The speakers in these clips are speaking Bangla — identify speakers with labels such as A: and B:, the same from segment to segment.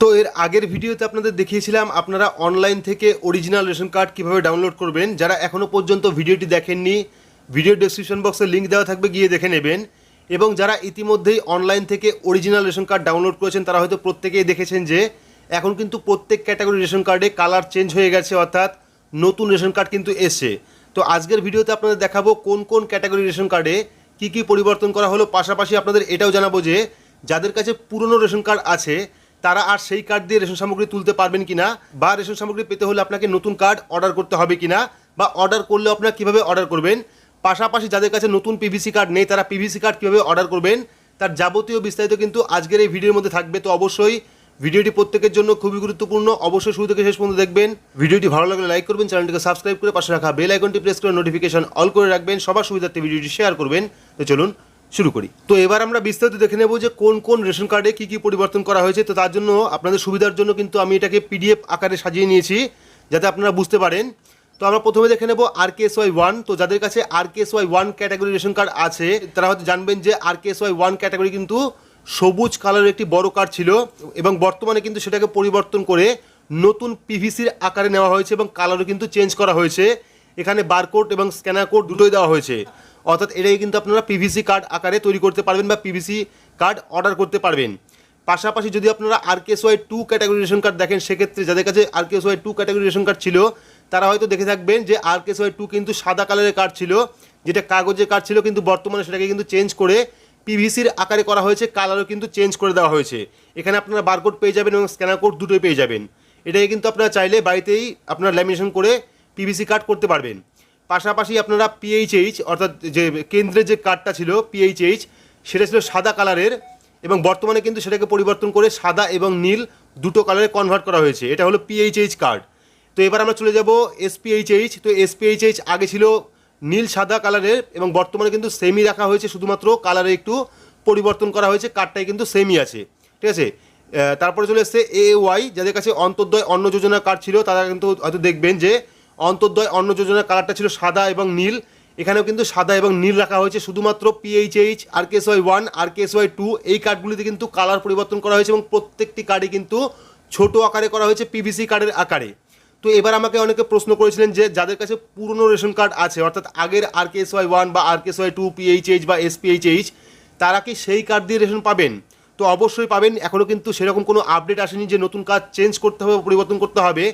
A: তো এর আগের ভিডিওতে আপনাদের দেখিয়েছিলাম আপনারা অনলাইন থেকে অরিজিনাল রেশন কার্ড কীভাবে ডাউনলোড করবেন। যারা এখনও পর্যন্ত ভিডিওটি দেখেননি ভিডিও ডেসক্রিপশন বক্সে লিঙ্ক দেওয়া থাকবে, গিয়ে দেখে নেবেন। এবং যারা ইতিমধ্যেই অনলাইন থেকে অরিজিনাল রেশন কার্ড ডাউনলোড করেছেন, তারা হয়তো প্রত্যেকেই দেখেছেন যে, এখন কিন্তু প্রত্যেক ক্যাটাগরি রেশন কার্ডে কালার চেঞ্জ হয়ে গেছে, অর্থাৎ নতুন রেশন কার্ড কিন্তু এসছে। তো আজকের ভিডিওতে আপনাদের দেখাবো কোন কোন ক্যাটাগরি রেশন কার্ডে কী কী পরিবর্তন করা হলো। পাশাপাশি আপনাদের এটাও জানাব যে, যাদের কাছে পুরনো রেশন কার্ড আছে তারা আর সেই কার্ড দিয়ে রেশন সামগ্রী তুলতে পারবেন কিনা বা রেশন সামগ্রী পেতে হলে আপনাকে নতুন কার্ড অর্ডার করতে হবে কিনা বা অর্ডার করলে আপনারা কীভাবে অর্ডার করবেন? পাশাপাশি যাদের কাছে নতুন পিভিসি কার্ড নেই, তারা পিভিসি কার্ড কীভাবে অর্ডার করবেন? তার যাবতীয় বিস্তারিত কিন্তু আজকের এই ভিডিওর মধ্যে থাকবে। তো অবশ্যই ভিডিওটি প্রত্যেকের জন্য খুবই গুরুত্বপূর্ণ। অবশ্যই শুরু থেকে শেষ পর্যন্ত দেখবেন। ভিডিওটি ভালো লাগলে লাইক করবেন, চ্যানেলটিকে সাবস্ক্রাইব করে পাশে রাখা বেল আইকনটি প্রেস করে নোটিফিকেশন অল করে রাখবেন। সবার সুবিধার্থে ভিডিওটি শেয়ার করবেন। তো চলুন শুরু করি। তো এবার আমরা বিস্তারিত দেখে নেব যে কোন কোন রেশন কার্ডে কী কী পরিবর্তন করা হয়েছে। তো তার জন্য আপনাদের সুবিধার জন্য কিন্তু আমি এটাকে পিডিএফ আকারে সাজিয়ে নিয়েছি, যাতে আপনারা বুঝতে পারেন। তো আমরা প্রথমে দেখে নেব R K S Y one তো যাদের কাছে R K S Y one category ration card আছে, তারা হয়তো জানবেন যে R K S Y one category কিন্তু সবুজ কালারের একটি বড় কার্ড ছিল এবং বর্তমানে কিন্তু সেটাকে পরিবর্তন করে নতুন পিভিসির আকারে নেওয়া হয়েছে এবং কালারও কিন্তু চেঞ্জ করা হয়েছে। এখানে বারকোড এবং স্ক্যানার কোড দুটোই দেওয়া হয়েছে। অর্থাৎ এটাই কিন্তু আপনারা পিভিসি কার্ড আকারে তৈরি করতে পারবেন বা পিভিসি কার্ড অর্ডার করতে পারবেন। পাশাপাশি যদি আপনারা R K Y two category ration card দেখেন, সেক্ষেত্রে যাদের কাছে R K Y two category ration card ছিল, তারা হয়তো দেখে থাকবেন যে আর কে ওয়াই টু কিন্তু সাদা কালারের কার্ড ছিল, যেটা কাগজের কার্ড ছিল, কিন্তু বর্তমানে সেটাকে কিন্তু চেঞ্জ করে পিভিসির আকারে করা হয়েছে কালারও কিন্তু চেঞ্জ করে দেওয়া হয়েছে। এখানে আপনারা বারকোড পেয়ে যাবেন এবং স্ক্যানার কোড দুটোই পেয়ে যাবেন। এটাকে কিন্তু আপনারা চাইলে বাড়িতেই আপনারা ল্যামিনেশন করে পিভিসি কার্ড করতে পারবেন। পাশাপাশি আপনারা পিএইচএইচ অর্থাৎ যে কেন্দ্রের যে কার্ডটা ছিল পিএইচএইচ সেটা ছিল সাদা কালারের এবং বর্তমানে কিন্তু সেটাকে পরিবর্তন করে সাদা এবং নীল দুটো কালারে কনভার্ট করা হয়েছে। এটা হলো পিএইচএইচ কার্ড তো এবার আমরা চলে যাব এসপিএইচএইচ তো এসপিএইচএইচ আগে ছিল নীল সাদা কালারের এবং বর্তমানে কিন্তু সেমি রাখা হয়েছে, শুধুমাত্র কালারে একটু পরিবর্তন করা হয়েছে কার্ডটাই কিন্তু সেমই আছে। ঠিক আছে? তারপরে চলে এসছে এ ওয়াই যাদের কাছে অন্তর্দয় অন্ন যোজনা কার্ড ছিল, তারা কিন্তু হয়তো দেখবেন যে অন্তর্দয় অন্ন যোজনার কালারটা ছিল সাদা এবং নীল। এখানেও কিন্তু সাদা এবং নীল রাখা হয়েছে। শুধুমাত্র PHH R K S Y one R K S Y two এই কার্ডগুলিতে কিন্তু কালার পরিবর্তন করা হয়েছে এবং প্রত্যেকটি কার্ডই কিন্তু ছোট আকারে করা হয়েছে পিভিসি কার্ডের আকারে। তো এবার আমাকে অনেকে প্রশ্ন করেছিলেন যে যাদের কাছে পুরনো রেশন কার্ড আছে, অর্থাৎ আগের আর কেস ওয়াই ওয়ান বা R K S Y two PHH বা এসপিএইচএইচ তারা কি সেই কার্ড দিয়ে রেশন পাবেন? তো অবশ্যই পাবেন। এখনও কিন্তু সেরকম কোনো আপডেট আসেনি যে নতুন কার্ড চেঞ্জ করতে হবে পরিবর্তন করতে হবে।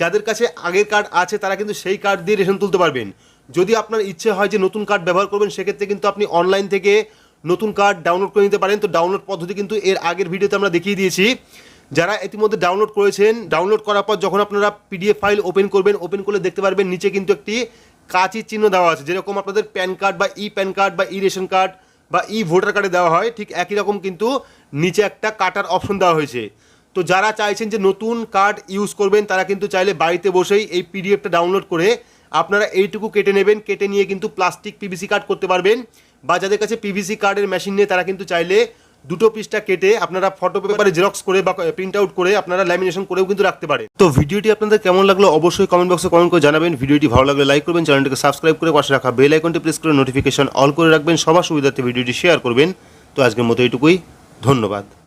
A: যাদের কাছে আগের কার্ড আছে, তারা কিন্তু সেই কার্ড দিয়ে রেশন তুলতে পারবেন। যদি আপনার ইচ্ছে হয় যে নতুন কার্ড ব্যবহার করবেন, সেক্ষেত্রে কিন্তু আপনি অনলাইন থেকে নতুন কার্ড ডাউনলোড করে নিতে পারেন। তো ডাউনলোড পদ্ধতি কিন্তু এর আগের ভিডিওতে আমরা দেখিয়ে দিয়েছি। যারা ইতিমধ্যে ডাউনলোড করেছেন ডাউনলোড করার পর যখন আপনারা পিডিএফ ফাইল ওপেন করবেন ওপেন করলে দেখতে পারবেন নিচে কিন্তু একটি কাঁচির চিহ্ন দেওয়া আছে। যেরকম আপনাদের প্যান কার্ড বা ই প্যান কার্ড বা ই রেশন কার্ড বা ই ভোটার কার্ডে দেওয়া হয়, ঠিক একই রকম কিন্তু নিচে একটা কাটার অপশন দেওয়া হয়েছে। তো যারা চাইছেন যে নতুন কার্ড ইউজ করবেন, তারা কিন্তু চাইলে বাড়িতে বসেই এই পিডিএফটা ডাউনলোড করে আপনারা এইটুকু কেটে নেবেন। কেটে নিয়ে কিন্তু প্লাস্টিক পিভিসি কার্ড করতে পারবেন বা যাদের কাছে পিভিসি কার্ডের মেশিন নেই, তারা কিন্তু চাইলে দুটো পিসটা কেটে আপনারা ফটো পেপারে জেরক্স করে বা প্রিন্ট আউট করে আপনারা ল্যামিনেশন করেও কিন্তু রাখতে পারেন। তো ভিডিওটি আপনাদের কেমন লাগল অবশ্যই কমেন্ট বক্সে কমেন্ট করে জানাবেন। ভিডিওটি ভালো লাগলে লাইক করবেন চ্যানেলটিকে সাবস্ক্রাইব করে পাশে রাখা বেল আইকনটি প্রেস করে নোটিফিকেশন অল করে রাখবেন। সবার সুবিধার্থে ভিডিওটি শেয়ার করবেন। তো আজকের মতো এইটুকুই। ধন্যবাদ।